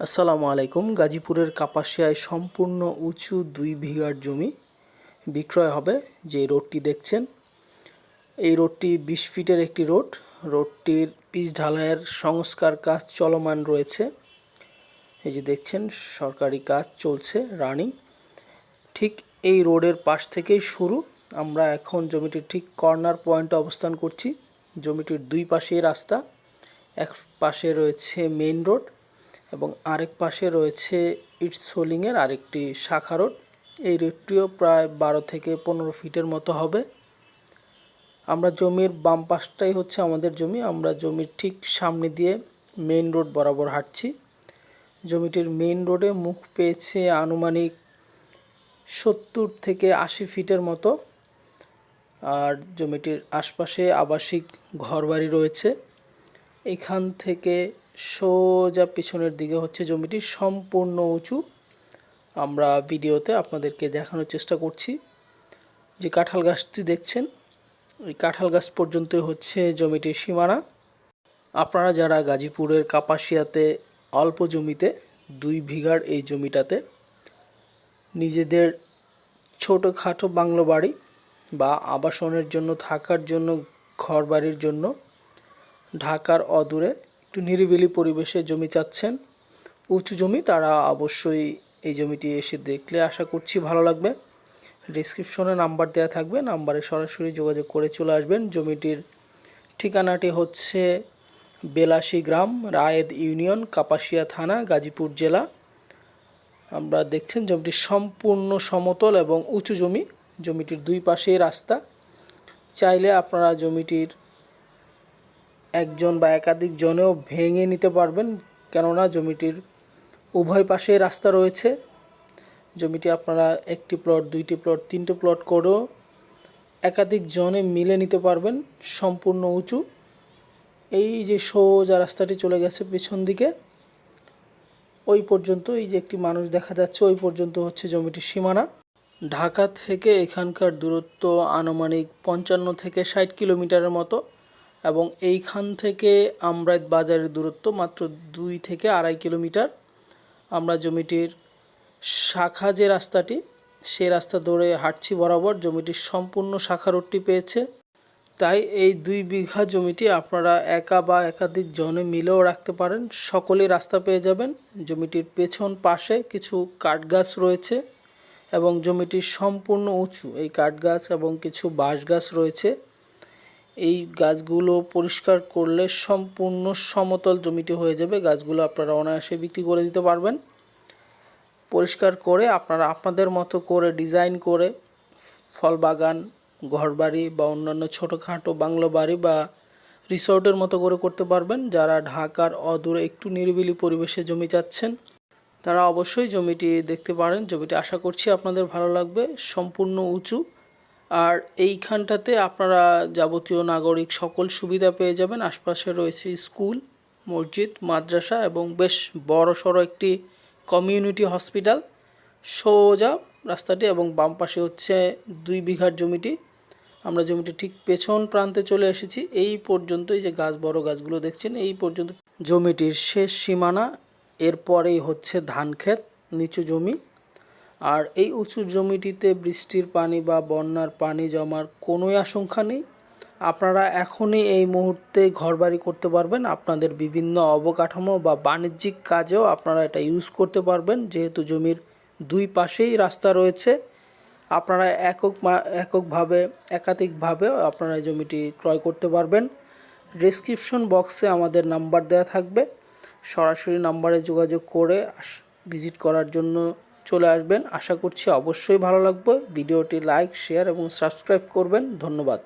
আসসালামু আলাইকুম। গাজীপুরের কাপাসিয়ায় সম্পূর্ণ উঁচু দুই বিঘার জমি বিক্রয় হবে যে রোডটি দেখছেন। এই রোডটি বিশ ফিটের একটি রোড। রোডটির পিচ ঢালাইয়ের সংস্কার কাজ চলমান রয়েছে। এই যে দেখছেন, সরকারি কাজ চলছে, রানিং। ঠিক এই রোডের পাশ থেকেই শুরু। আমরা এখন জমিটির ঠিক কর্নার পয়েন্টে অবস্থান করছি। জমিটির দুই পাশেই রাস্তা, এক পাশে রয়েছে মেইন রোড। এবং আরেক পাশে রয়েছে ইটস সোলিংয়ের আরেকটি শাখা রোড। এই রোডটিও প্রায় বারো থেকে পনেরো ফিটের মতো হবে। আমরা জমির বাম পাশটাই হচ্ছে আমাদের জমি। আমরা জমির ঠিক সামনে দিয়ে মেইন রোড বরাবর হাঁটছি। জমিটির মেইন রোডে মুখ পেয়েছে আনুমানিক সত্তর থেকে আশি ফিটের মতো। আর জমিটির আশপাশে আবাসিক ঘরবাড়ি রয়েছে। এখান থেকে সোজা পিছনের দিকে হচ্ছে জমিটি সম্পূর্ণ উঁচু। আমরা ভিডিওতে আপনাদেরকে দেখানোর চেষ্টা করছি। যে কাঁঠাল গাছটি দেখছেন, ওই কাঁঠাল গাছ পর্যন্তই হচ্ছে জমিটির সীমানা। আপনারা যারা গাজীপুরের কাপাসিয়াতে অল্প জমিতে দুই বিঘার এই জমিটাতে নিজেদের ছোটোখাটো বাংলো বাড়ি বা আবাসনের জন্য থাকার জন্য ঘর বাড়ির জন্য ঢাকার অদূরে একটু নিরিবিলি পরিবেশে জমি চাচ্ছেন। উঁচু জমি, তারা অবশ্যই এই জমিটি এসে দেখলে আশা করছি ভালো লাগবে। ডিসক্রিপশনে নাম্বার দেওয়া থাকবে, নাম্বারে সরাসরি যোগাযোগ করে চলে আসবেন। জমিটির ঠিকানাটি হচ্ছে বেলাশি গ্রাম, রায়েদ ইউনিয়ন, কাপাসিয়া থানা, গাজীপুর জেলা। আমরা দেখছেন জমিটি সম্পূর্ণ সমতল এবং উঁচু জমি। জমিটির দুই পাশেই রাস্তা। চাইলে আপনারা জমিটির একজন বা একাধিক জনেও ভেঙে নিতে পারবেন, কেননা জমিটির উভয় পাশে রাস্তা রয়েছে। জমিটি আপনারা একটি প্লট দুইটি প্লট তিনটে প্লট করেও একাধিক জনে মিলে নিতে পারবেন, সম্পূর্ণ উঁচু। এই যে সোজা রাস্তাটি চলে গেছে পেছন দিকে, ওই পর্যন্ত এই যে একটি মানুষ দেখা যাচ্ছে, ওই পর্যন্ত হচ্ছে জমিটির সীমানা। ঢাকা থেকে এখানকার দূরত্ব আনুমানিক পঞ্চান্ন থেকে ষাট কিলোমিটারের মতো। এবং এইখান থেকে আমরাত বাজারের দূরত্ব মাত্র দুই থেকে আড়াই কিলোমিটার। আমরা জমিটির শাখা যে রাস্তাটি, সে রাস্তা ধরে হাঁটছি বরাবর জমিটির সম্পূর্ণ শাখা রোডটি পেয়েছে। তাই এই দুই বিঘা জমিটি আপনারা একা বা একাধিক জনে মিলেও রাখতে পারেন। সকলেই রাস্তা পেয়ে যাবেন। জমিটির পেছন পাশে কিছু কাঠ গাছ রয়েছে এবং জমিটি সম্পূর্ণ উঁচু। এই কাঠ গাছ এবং কিছু বাঁশ গাছ রয়েছে। এই গাছগুলো পরিষ্কার করলে সম্পূর্ণ সমতল জমিটি হয়ে যাবে। গাছগুলো আপনারা অনায়াসে বিক্রি করে দিতে পারবেন। পরিষ্কার করে আপনারা আপনাদের মতো করে ডিজাইন করে ফল বাগান, ঘরবাড়ি বা অন্যান্য ছোটোখাটো বাংলো বাড়ি বা রিসর্টের মতো করে করতে পারবেন। যারা ঢাকার অদূরে একটু নিরিবিলি পরিবেশে জমি চাচ্ছেন, তারা অবশ্যই জমিটি দেখতে পারেন। জমিটি আশা করছি আপনাদের ভালো লাগবে। সম্পূর্ণ উঁচু। আর এইখানটাতে আপনারা যাবতীয় নাগরিক সকল সুবিধা পেয়ে যাবেন। আশপাশে রয়েছে স্কুল, মসজিদ, মাদ্রাসা এবং বেশ বড় সড়ো একটি কমিউনিটি হসপিটাল। সোজা রাস্তাটি এবং বাম পাশে হচ্ছে দুই বিঘার জমিটি। আমরা জমিটি ঠিক পেছন প্রান্তে চলে এসেছি। এই পর্যন্ত এই যে গাছ, বড় গাছগুলো দেখছেন, এই পর্যন্ত জমিটির শেষ সীমানা। এরপরেই হচ্ছে ধান ক্ষেত নিচু জমি। আর এই উঁচু জমিটিতে বৃষ্টির পানি বা বন্যার পানি জমার কোনোই আশঙ্কা নেই। আপনারা এখনই এই মুহূর্তে ঘরবাড়ি করতে পারবেন। আপনাদের বিভিন্ন অবকাঠামো বা বাণিজ্যিক কাজেও আপনারা এটা ইউজ করতে পারবেন। যেহেতু জমির দুই পাশেই রাস্তা রয়েছে, আপনারা একক এককভাবে, একাধিকভাবে আপনারা জমিটি ক্রয় করতে পারবেন। ডিসক্রিপশন বক্সে আমাদের নাম্বার দেওয়া থাকবে। সরাসরি নাম্বারে যোগাযোগ করে ভিজিট করার জন্য চলে আসবেন। আশা করছি অবশ্যই ভালো লাগবে। ভিডিওটি লাইক শেয়ার এবং সাবস্ক্রাইব করবেন। ধন্যবাদ।